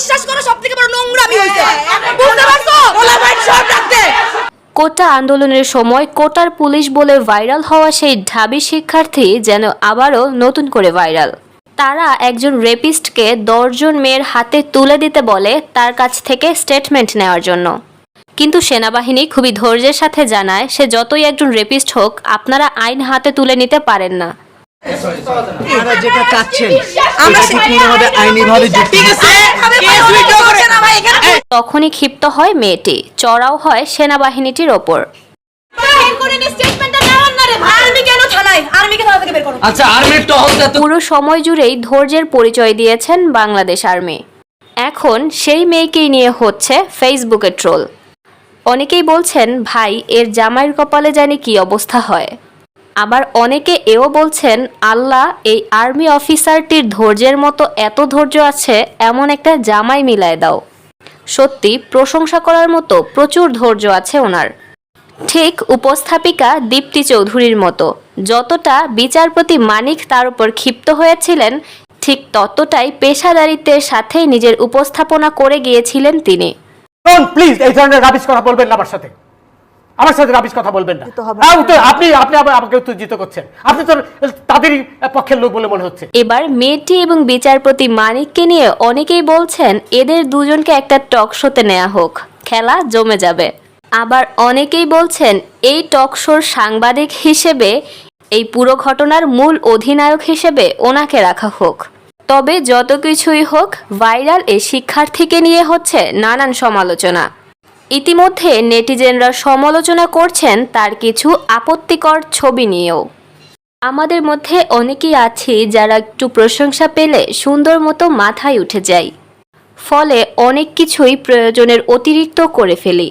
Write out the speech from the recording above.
বিশ্বাস করো সব থেকে বড় নোংরামি হইছে বুঝতে পারছ? সব রাখতে। কোটা আন্দোলনের সময় কোটার পুলিশ বলে ভাইরাল হওয়া সেই ঢাবি শিক্ষার্থী যেন আবারও নতুন করে ভাইরাল। তারা একজন রেপিস্টকে দশজন মেয়ের হাতে তুলে দিতে বলে তার কাছ থেকে স্টেটমেন্ট নেওয়ার জন্য। কিন্তু সেনাবাহিনী খুবই ধৈর্যের সাথে জানায় সে যতই একজন রেপিস্ট হোক আপনারা আইন হাতে তুলে নিতে পারেন না। যেটা চাচ্ছেন আমরা আইনিভাবে ঠিক আছে। তখনই ক্ষিপ্ত হয় মেয়েটি। চড়াও হয় সেনাবাহিনীটির ওপর। আচ্ছা আর্মির টহলটা তো পুরো সময় জুড়েই ধৈর্যের পরিচয় দিয়েছেন বাংলাদেশ আর্মি। এখন সেই মেয়েকেই নিয়ে হচ্ছে ফেসবুকে ট্রোল অনেকেই বলছেন ভাই এর জামাইয়ের কপালে জানি কি অবস্থা হয়। আবার অনেকে এও বলছেন, আল্লাহ, এই আর্মি অফিসারটির ধৈর্যের মতো এত ধৈর্য আছে, এমন একটা জামাই মিলায় দাও। সত্যি, প্রশংসা করার মতো প্রচুর ধৈর্য আছে ওনার। ঠিক উপস্থাপিকা দীপ্তি চৌধুরীর মতো, যতটা বিচারপতি মানিক তার উপর ক্ষিপ্ত হয়েছিলেন, ঠিক ততটাই পেশাদারিত্বের সাথে নিজের উপস্থাপনা করে গিয়েছিলেন তিনি। প্লিজ এই ধরনের রাবিশ বলবেন না আমার সাথে। আমার সাথে রাবিশ কথা বলবেন না। হ্যাঁ, না। উত্তে- আপনি আপনি আবার আমাকে উত্তেজিত করছেন। আপনি তো তাদেরই পক্ষের লোক বলে মনে হচ্ছে। এবার মেয়েটি এবং বিচারপতি মানিককে নিয়ে অনেকেই বলছেন এদের দুজনকে একটা টক শোতে নেওয়া হোক। খেলা জমে যাবে। আবার অনেকেই বলছেন এই টক শোর সাংবাদিক হিসেবে এই পুরো ঘটনার মূল অধিনায়ক হিসেবে ওনাকে রাখা হোক। তবে যত কিছুই হোক ভাইরাল এই শিক্ষার্থীকে নিয়ে হচ্ছে নানান সমালোচনা। ইতিমধ্যে নেটিজেনরা সমালোচনা করছেন তার কিছু আপত্তিকর ছবি নিয়েও। আমাদের মধ্যে অনেকেই আছি যারা একটু প্রশংসা পেলে সুন্দর মতো মাথায় উঠে যায় ফলে অনেক কিছুই প্রয়োজনের অতিরিক্ত করে ফেলি।